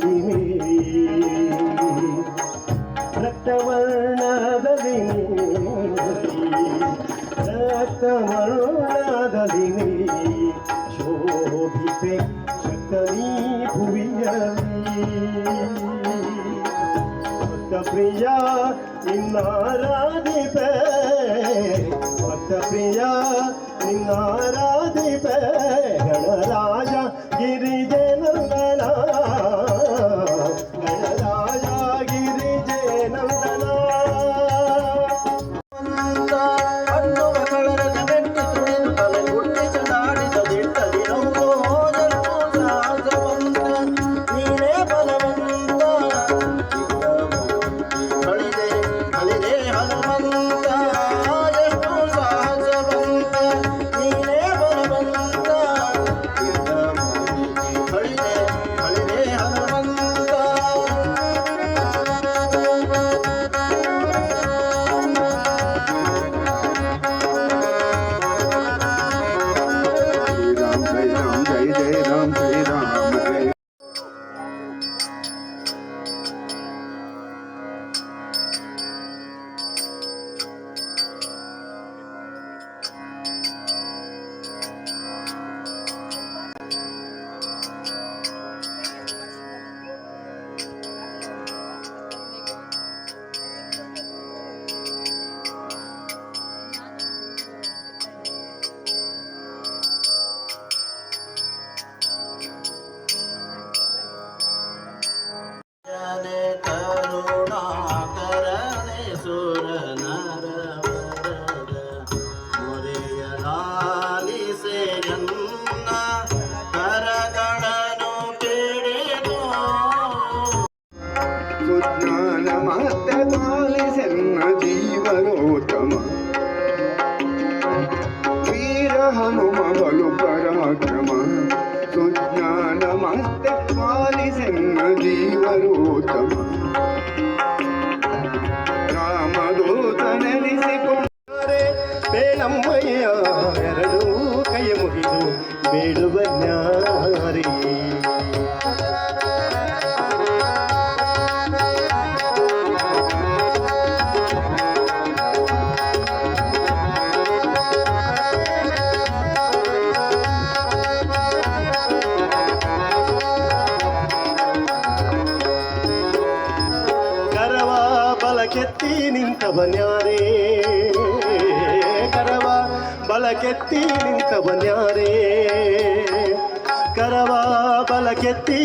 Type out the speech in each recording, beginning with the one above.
மாலினி ரத்தவர்ணாதலினி ரத்தவர்ணாதலினி ശോഭിപ്പെ ശക്തനീ ഭുവിയ നിന്നാരാധിപേ ഭക്തപ്രിയ നിന്നാരാധിപേ ಸುಜ್ಞಾನ ಮತ್ತೆ ಪಾಲಿಸೆನ್ನ ಜೀವರೋತ್ತಮ ವೀರ ಹನುಮ ಬಲು ಪರಾಕ್ರಮ ಸುಜ್ಞಾನ ಮತ್ತೆ ಪಾಲಿಸೆನ್ನ ಜೀವರೋತ್ತಮ ರಾಮದೂತ ನೆಲೆಸಿಕೊಂಡ ಬೇಳಮ್ಮಯ್ಯ ಎರಡೂ ಕೈ ಮುಗಿದು ಬೇಡುವ ನಿಂತವನ್ಯಾರೇ ಕರವ ಬಲಕೆತ್ತಿ ನಿಂತವನ್ಯಾರೇ ಕರವ ಬಲಕೆತ್ತಿ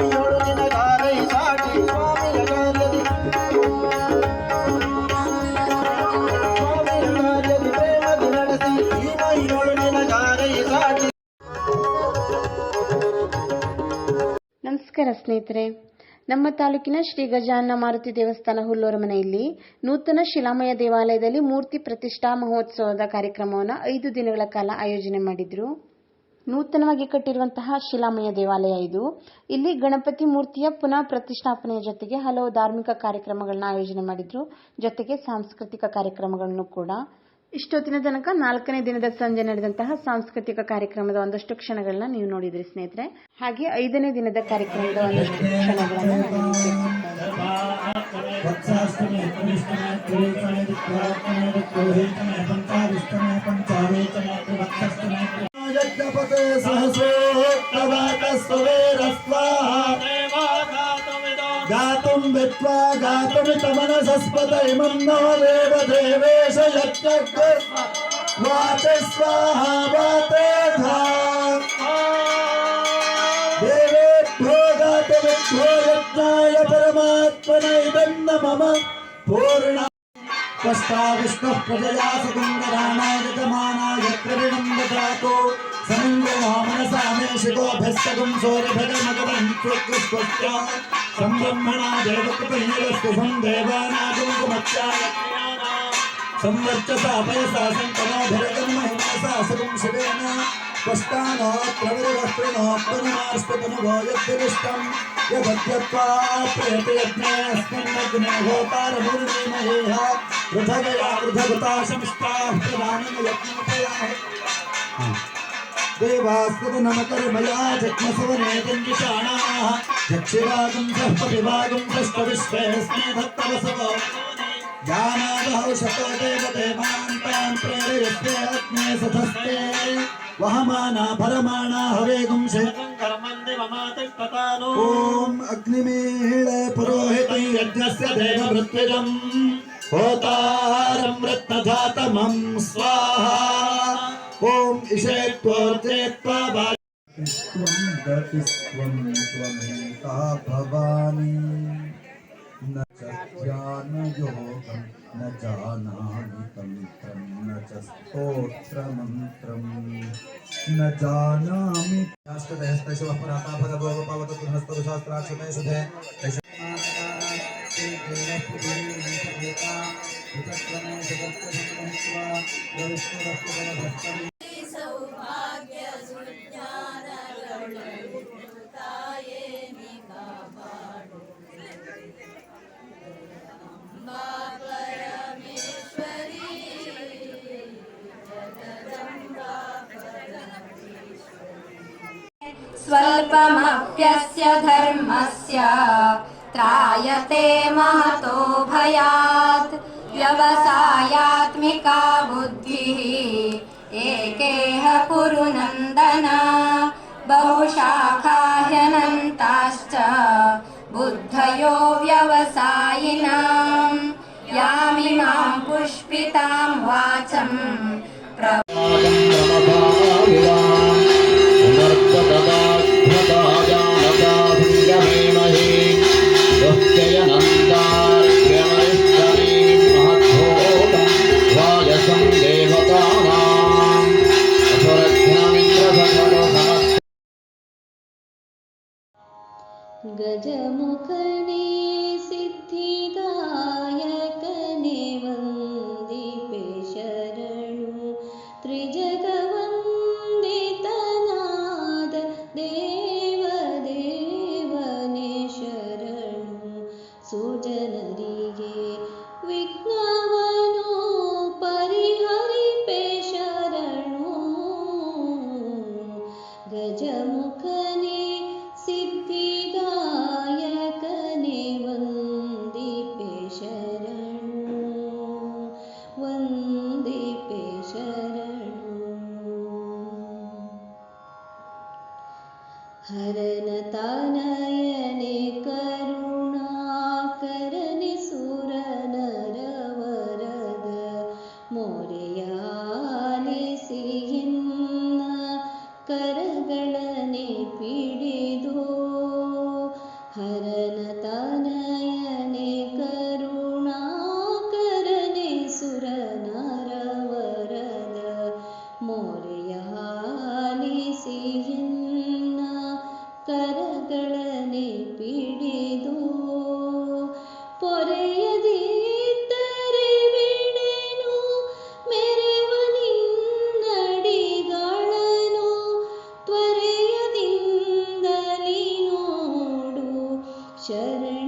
ನಮಸ್ಕಾರ ಸ್ನೇಹಿತರೆ. ನಮ್ಮ ತಾಲೂಕಿನ ಶ್ರೀ ಗಜಾನನ ಮಾರುತಿ ದೇವಸ್ಥಾನ ಹುಲ್ಲೂರ ಮನೆಯಲ್ಲಿ ನೂತನ ಶಿಲಾಮಯ ದೇವಾಲಯದಲ್ಲಿ ಮೂರ್ತಿ ಪ್ರತಿಷ್ಠಾ ಮಹೋತ್ಸವದ ಕಾರ್ಯಕ್ರಮವನ್ನು ಐದು ದಿನಗಳ ಕಾಲ ಆಯೋಜನೆ ಮಾಡಿದ್ರು. ನೂತನವಾಗಿ ಕಟ್ಟಿರುವಂತಹ ಶಿಲಾಮಯ ದೇವಾಲಯ ಇದು. ಇಲ್ಲಿ ಗಣಪತಿ ಮೂರ್ತಿಯ ಪುನಃ ಪ್ರತಿಷ್ಠಾಪನೆಯ ಜೊತೆಗೆ ಹಲವು ಧಾರ್ಮಿಕ ಕಾರ್ಯಕ್ರಮಗಳನ್ನ ಆಯೋಜನೆ ಮಾಡಿದ್ರು. ಜೊತೆಗೆ ಸಾಂಸ್ಕೃತಿಕ ಕಾರ್ಯಕ್ರಮಗಳನ್ನು ಕೂಡ. ಇಷ್ಟೊತ್ತಿನ ತನಕ ನಾಲ್ಕನೇ ದಿನದ ಸಂಜೆ ನಡೆದಂತಹ ಸಾಂಸ್ಕೃತಿಕ ಕಾರ್ಯಕ್ರಮದ ಒಂದಷ್ಟು ಕ್ಷಣಗಳನ್ನ ನೀವು ನೋಡಿದ್ರಿ ಸ್ನೇಹಿತರೆ. ಹಾಗೆ ಐದನೇ ದಿನದ ಕಾರ್ಯಕ್ರಮದ ಒಂದಷ್ಟು ಕ್ಷಣಗಳನ್ನ गणपते सहसोक्तवाकस्त्ववेरस्वाहा गातुं वित्वा गातुमितमनसस्पत इमं नव देव देवेश वाते स्वाहा वाते धा देवेभ्यो गातुमिभ्यो यत्नाय परमात्मन इदं न मम पूर्णा त्वष्टा विष्णुः प्रजया सकुन्दराणाय गतमानाय प्रविणन्दतातो शिखोभ्यस्तकं सौरभगमगमं स्वस्य सम्ब्रह्मणा देवकृतैरस्तु संदेवानागुमच्चाय संवर्चसा पयसा सन्तनोभिरगं महिमनसा सकुं शिवेन कष्टानो प्रविरवस्त्रिणो प्रणमास्पतनुभो यद्विरिष्टं यदद्यत्वा प्रेति यज्ञेऽस्मिन्नग्ने होतारमुर्णीमहेह पृथगया पृथगता संस्थाः प्रदानं यज्ञोपयाः देवास्पदनमकर्मया जग्मसवने तञ्जिषाणाः यक्षिवागं सहपतिवागं षष्ठविश्वेऽस्मे धत्तवसवो ज्ञानादहौ शतो देवदेवान् तान् प्रेरयस्ते अग्ने सधस्ते वहमाना भरमाणा हवेगुंसे ॐ यज्ञस्य होतारं स्वाहा। गतिस्त्वं त्वमेका भवानी न च ध्यानयोगं न जानामि तन्त्रं न च स्तोत्रमन्त्रं न जानामि शास्त्रदयस्तशिवः पराता भगवोपवत पुनस्तुशास्त्राक्षते शुभे स्वल्पमप्यस्य धर्मस्य त्रायते महतो भयात् व्यवसायात्मिका बुद्धिः एकेह कुरु नन्दन बहुशाखाह्यनन्ताश्च बुद्धयो व्यवसायिनां यामिमां पुष्पितां वाचम् प्र ಮೊರೆಯಾಲಿಸಿಯನ್ನ ಕರಗಳನೆ ಪಿಡಿದು ಹರನ ತನಯನೆ ಕರುಣಾಕರನೆ ಸುರನರವರದ ಮೊರೆಯಾಲಿಸಿಯನ್ನ ಕರಗಳನೆ ಪಿಡಿದು ಪೊರೆ चर